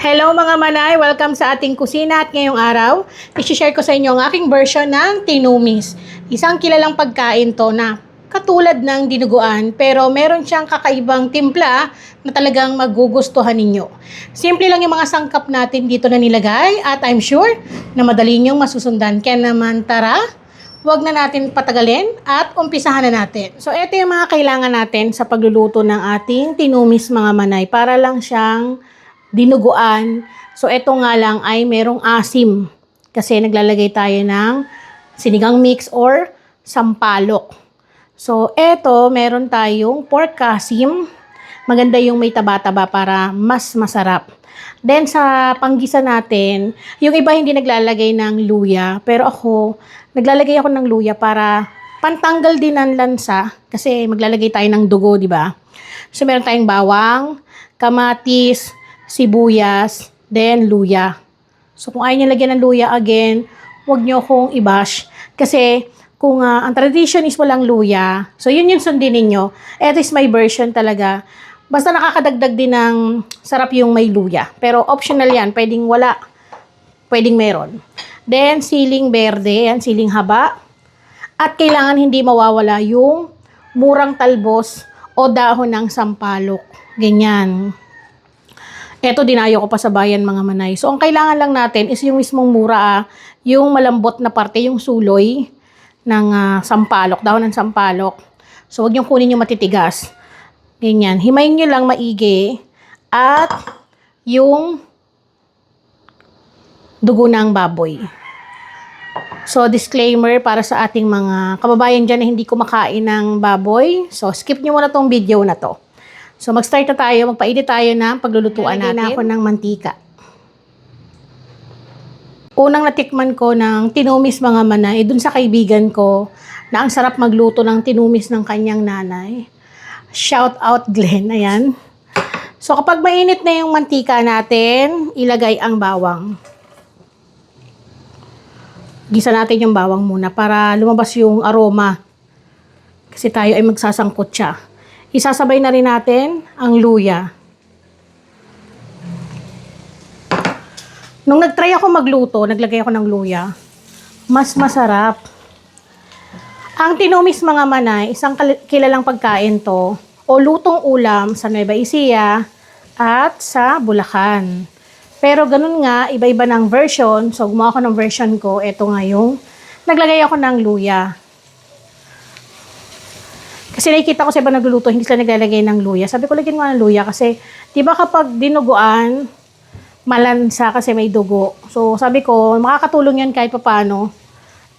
Hello mga manay! Welcome sa ating kusina at ngayong araw, isi-share ko sa inyo ang aking version ng tinumis. Isang kilalang pagkain to na katulad ng dinuguan pero meron siyang kakaibang timpla na talagang magugustuhan ninyo. Simple lang yung mga sangkap natin dito na nilagay at I'm sure na madali niyong masusundan. Kaya naman tara, Huwag na natin patagalin at umpisahan na natin. So, ito yung mga kailangan natin sa pagluluto ng ating tinumis mga manay para lang siyang dinuguan. So, ito nga lang ay merong asim kasi naglalagay tayo ng sinigang mix or sampalok. So, ito meron tayong pork kasim. Maganda yung may taba-taba para mas masarap. Then sa panggisa natin, yung iba hindi naglalagay ng luya, pero ako naglalagay ako ng luya para pantanggal din ng lansa kasi maglalagay tayo ng dugo, di ba? So meron tayong bawang, kamatis, sibuyas, then luya. So kung ayaw niyo lagyan ng luya again, huwag niyo akong i-bash kasi kung ah, ang tradition is walang luya, so yun yung sundin ninyo. Ito is my version talaga. Basta nakakadagdag din ng sarap yung may luya. Pero optional yan. Pwedeng wala. Pwedeng meron. Then, siling berde. Yan, siling haba. At kailangan hindi mawawala yung murang talbos o dahon ng sampalok. Ganyan. Eto, dinayo ko pa sa bayan mga manay. So, ang kailangan lang natin is yung mismong mura, ah, yung malambot na parte, yung suloy ng ah, sampalok, dahon ng sampalok. So, huwag yung kunin yung matitigas. Ganyan. Himayin nyo lang maigi at yung dugo ng baboy. So, disclaimer para sa ating mga kababayan dyan na hindi kumakain ng baboy. So, skip nyo muna tong video na to. So, mag-start na tayo. Magpainit tayo ng paglulutuan natin. na ako ng mantika. Unang natikman ko ng tinumis mga manay, dun sa kaibigan ko, na ang sarap magluto ng tinumis ng kanyang nanay. Shout out Glenn, ayan. So kapag mainit na yung mantika natin, ilagay ang bawang. Gisa natin yung bawang muna para lumabas yung aroma. Kasi tayo ay magsasangkot siya. Isasabay na rin natin ang luya. Nung nagtry ako magluto, naglagay ako ng luya, mas masarap. Ang tinumis mga manay, isang kilalang pagkain to, o lutong ulam sa Nueva Ecija at sa Bulacan. Pero ganun nga, iba-iba ng version. So, gumawa ako ng version ko. Ito nga yung naglagay ako ng luya. Kasi nakikita ko sa iba nagluluto, hindi sila naglalagay ng luya. Sabi ko, lagyan mo ng luya kasi, di ba kapag dinuguan, malansa kasi may dugo. So, sabi ko, makakatulong yan kahit papano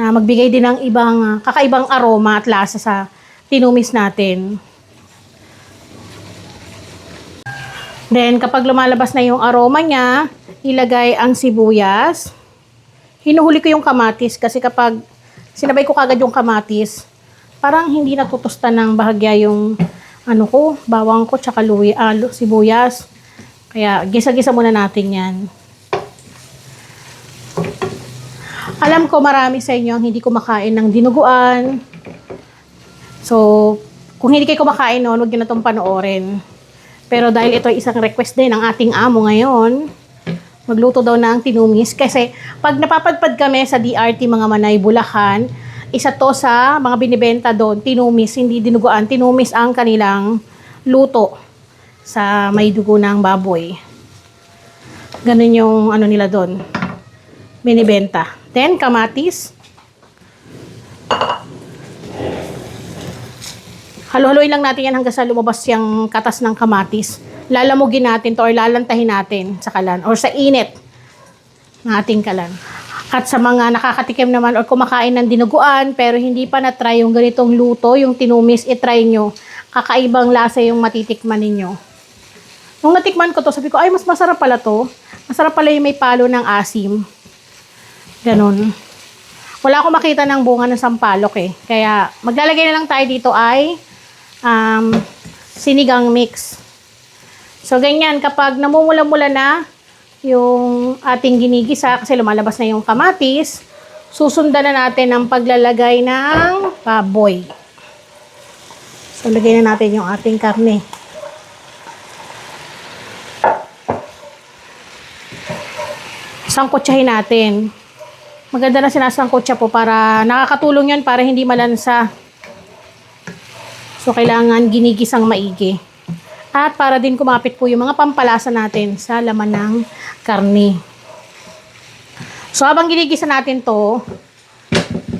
na magbigay din ng ibang ah, kakaibang aroma at lasa sa tinumis natin. Then, kapag lumalabas na yung aroma niya, ilagay ang sibuyas. Hinuhuli ko yung kamatis kasi kapag sinabay ko kagad yung kamatis, parang hindi natutusta ng bahagya yung ano ko, bawang ko, tsaka luya, ah, lu- sibuyas. Kaya, gisa-gisa muna natin yan. Alam ko marami sa inyo ang hindi kumakain ng dinuguan. So, kung hindi kayo kumakain noon, huwag nyo na itong panoorin. Pero dahil ito ay isang request din ng ating amo ngayon, magluto daw ng tinumis. Kasi pag napapadpad kami sa DRT mga Manay, Bulacan, isa to sa mga binibenta doon, tinumis, hindi dinuguan. Tinumis ang kanilang luto sa may dugo ng baboy. Ganun yung ano nila doon. Binibenta. Then, kamatis. Halo-haloy lang natin yan hanggang sa lumabas yung katas ng kamatis. Lalamugin natin to or lalantahin natin sa kalan or sa init ng ating kalan. At sa mga nakakatikim naman or kumakain ng dinuguan pero hindi pa na-try yung ganitong luto, yung tinumis, itry nyo. Kakaibang lasa yung matitikman ninyo. Nung natikman ko to, sabi ko, ay, mas masarap pala to. Masarap pala yung may palo ng asim. Ganon. Wala akong makita ng bunga ng sampalok eh. Kaya maglalagay na lang tayo dito ay um, sinigang mix. So ganyan, kapag namumula-mula na yung ating ginigisa, kasi lumalabas na yung kamatis, susundan na natin ang paglalagay ng baboy. So lagay na natin yung ating karne. sangkotsahin natin. Maganda na sinasangkotsa po para nakakatulong yun para hindi malansa. So, kailangan ginigisang maigi. At para din kumapit po yung mga pampalasa natin sa laman ng karni. So, habang ginigisa natin to,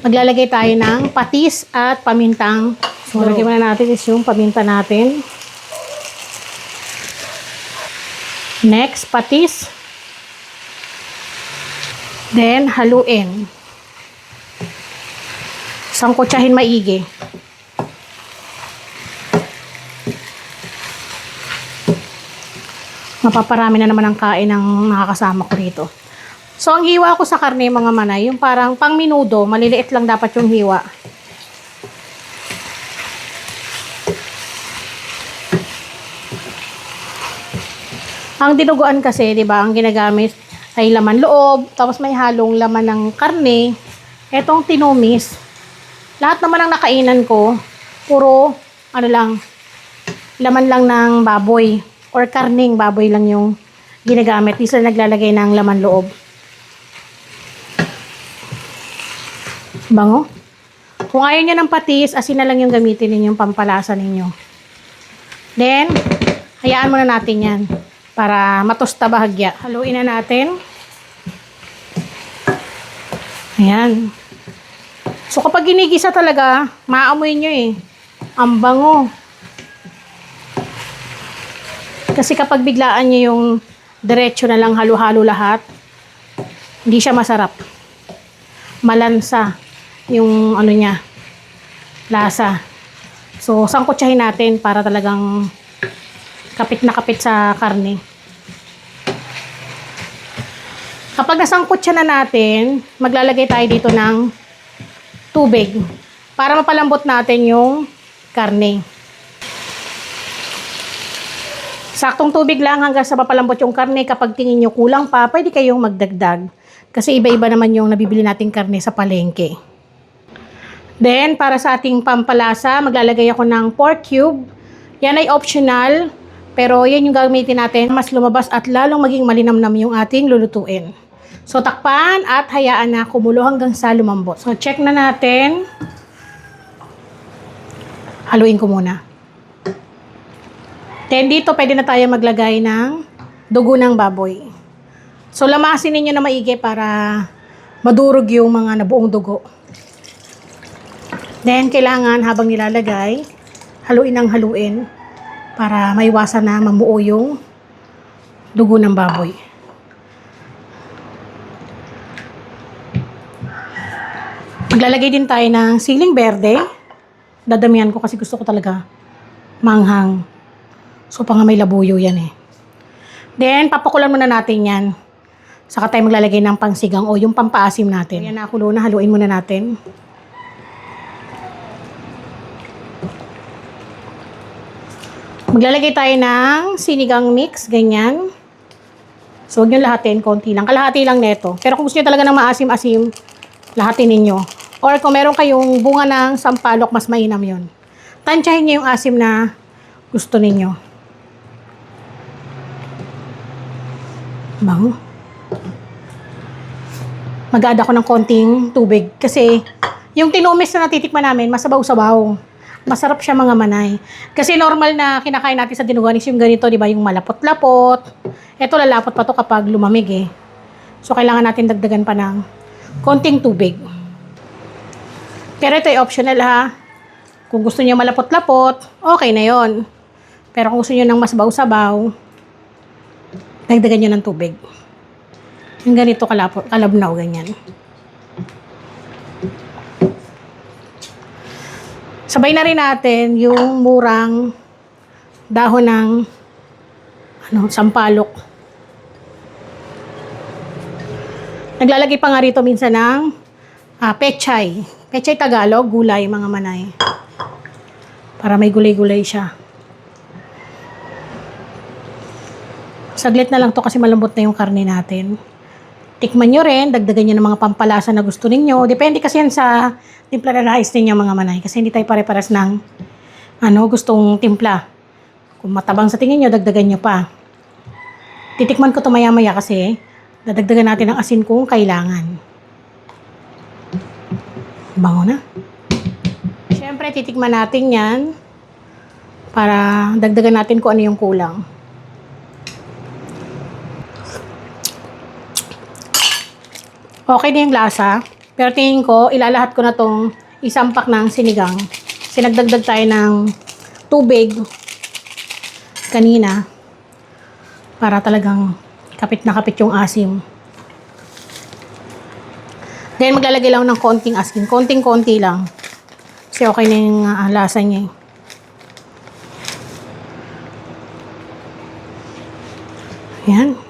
maglalagay tayo ng patis at pamintang. So, lagyan muna natin is yung paminta natin. Next, patis. Then, haluin. Sangkotsahin maigi. Mapaparami na naman ang kain ng nakakasama ko rito. So, ang hiwa ko sa karne, mga manay, yung parang pang minudo, maliliit lang dapat yung hiwa. Ang dinuguan kasi, 'di ba, ang ginagamit ay laman loob, tapos may halong laman ng karne. Etong tinumis, lahat naman ng nakainan ko, puro ano lang, laman lang ng baboy or karning baboy lang yung ginagamit. Di sila naglalagay ng laman loob. Bango. Kung ayaw nyo ng patis, asin na lang yung gamitin ninyong pampalasa ninyo. Then, hayaan muna natin yan para matosta bahagya. Haluin na natin. Ayan. So, kapag ginigisa talaga, maamoy nyo eh. Ang bango. Kasi kapag biglaan nyo yung diretso na lang halo-halo lahat, hindi siya masarap. Malansa yung ano niya, lasa. So, sangkotsahin natin para talagang kapit na kapit sa karne. Kapag nasangkot siya na natin, maglalagay tayo dito ng tubig para mapalambot natin yung karne. Saktong tubig lang hanggang sa mapalambot yung karne. Kapag tingin nyo kulang pa, pwede kayong magdagdag. Kasi iba-iba naman yung nabibili nating karne sa palengke. Then, para sa ating pampalasa, maglalagay ako ng pork cube. Yan ay optional, pero yan yung gagamitin natin. Mas lumabas at lalong maging malinamnam yung ating lulutuin. So, takpan at hayaan na kumulo hanggang sa lumambot. So, check na natin. Haluin ko muna. Then, dito pwede na tayo maglagay ng dugo ng baboy. So, lamasin ninyo na maigi para madurog yung mga nabuong dugo. Then, kailangan habang nilalagay, haluin ng haluin para maiwasan na mamuo yung dugo ng baboy. Maglalagay din tayo ng siling berde. Dadamihan ko kasi gusto ko talaga manghang. So, pang may labuyo yan eh. Then, papakulan muna natin yan. Saka tayo maglalagay ng pangsigang o yung pampaasim natin. Yan nakulo na, haluin muna natin. Maglalagay tayo ng sinigang mix, ganyan. So, huwag nyo lahatin, konti lang. Kalahati lang neto. Pero kung gusto nyo talaga ng maasim-asim, lahatin ninyo. Or kung meron kayong bunga ng sampalok, mas mainam yon. Tansyahin nyo yung asim na gusto ninyo. Bango. Mag-add ako ng konting tubig. Kasi, yung tinumis na natitikman namin, masabaw-sabaw. Masarap siya mga manay. Kasi normal na kinakain natin sa dinuguan is yung ganito, di ba? Yung malapot-lapot. Ito lalapot pa to kapag lumamig eh. So, kailangan natin dagdagan pa ng konting tubig. Pero ito ay optional ha. Kung gusto niyo malapot-lapot, okay na yon. Pero kung gusto niyo ng mas sabaw dagdagan niyo ng tubig. Yung ganito kalapot, kalabnaw, ganyan. Sabay na rin natin yung murang dahon ng ano, sampalok. Naglalagay pa nga rito minsan ng ah, pechay. Pechay Tagalog, gulay, mga manay. Para may gulay-gulay siya. Saglit na lang to kasi malambot na yung karne natin. Tikman nyo rin, dagdagan nyo ng mga pampalasa na gusto ninyo. Depende kasi yan sa timpla na nais ninyo mga manay. Kasi hindi tayo pare-paras ng ano, gustong timpla. Kung matabang sa tingin nyo, dagdagan nyo pa. Titikman ko to maya-maya kasi Dadagdagan natin ng asin kung kailangan. Bango na. Siyempre, titikman natin yan para dagdagan natin kung ano yung kulang. Okay na yung lasa. Pero tingin ko, ilalahat ko na tong isang pack ng sinigang. Sinagdagdag tayo ng tubig kanina para talagang kapit na kapit yung asim. Then maglalagay lang ng konting asin. Konting-konti lang. Kasi okay na yung ah, lasa niya. eh. Yan.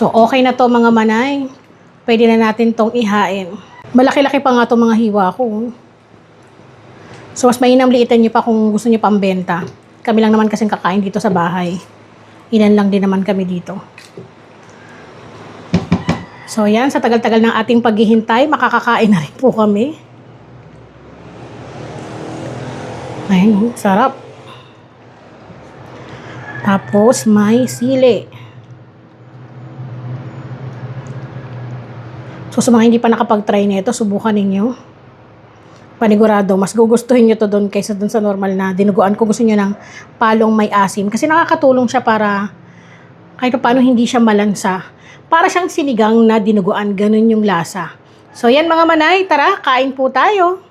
So, okay na to mga manay. Pwede na natin tong ihain. Malaki-laki pa nga to mga hiwa ko. So, mas mainam liitan nyo pa kung gusto nyo pambenta. Kami lang naman kasing kakain dito sa bahay. Ilan lang din naman kami dito. So, yan. Sa tagal-tagal ng ating paghihintay, makakakain na rin po kami. Ayun, sarap. Tapos, may sili. So, sa mga hindi pa nakapag-try nito, subukan ninyo. Panigurado, mas gugustuhin nyo to doon kaysa doon sa normal na dinuguan. Kung gusto nyo ng palong may asim. Kasi nakakatulong siya para kahit pa paano hindi siya malansa. Para siyang sinigang na dinuguan. Ganun yung lasa. So, yan mga manay. Tara, kain po tayo.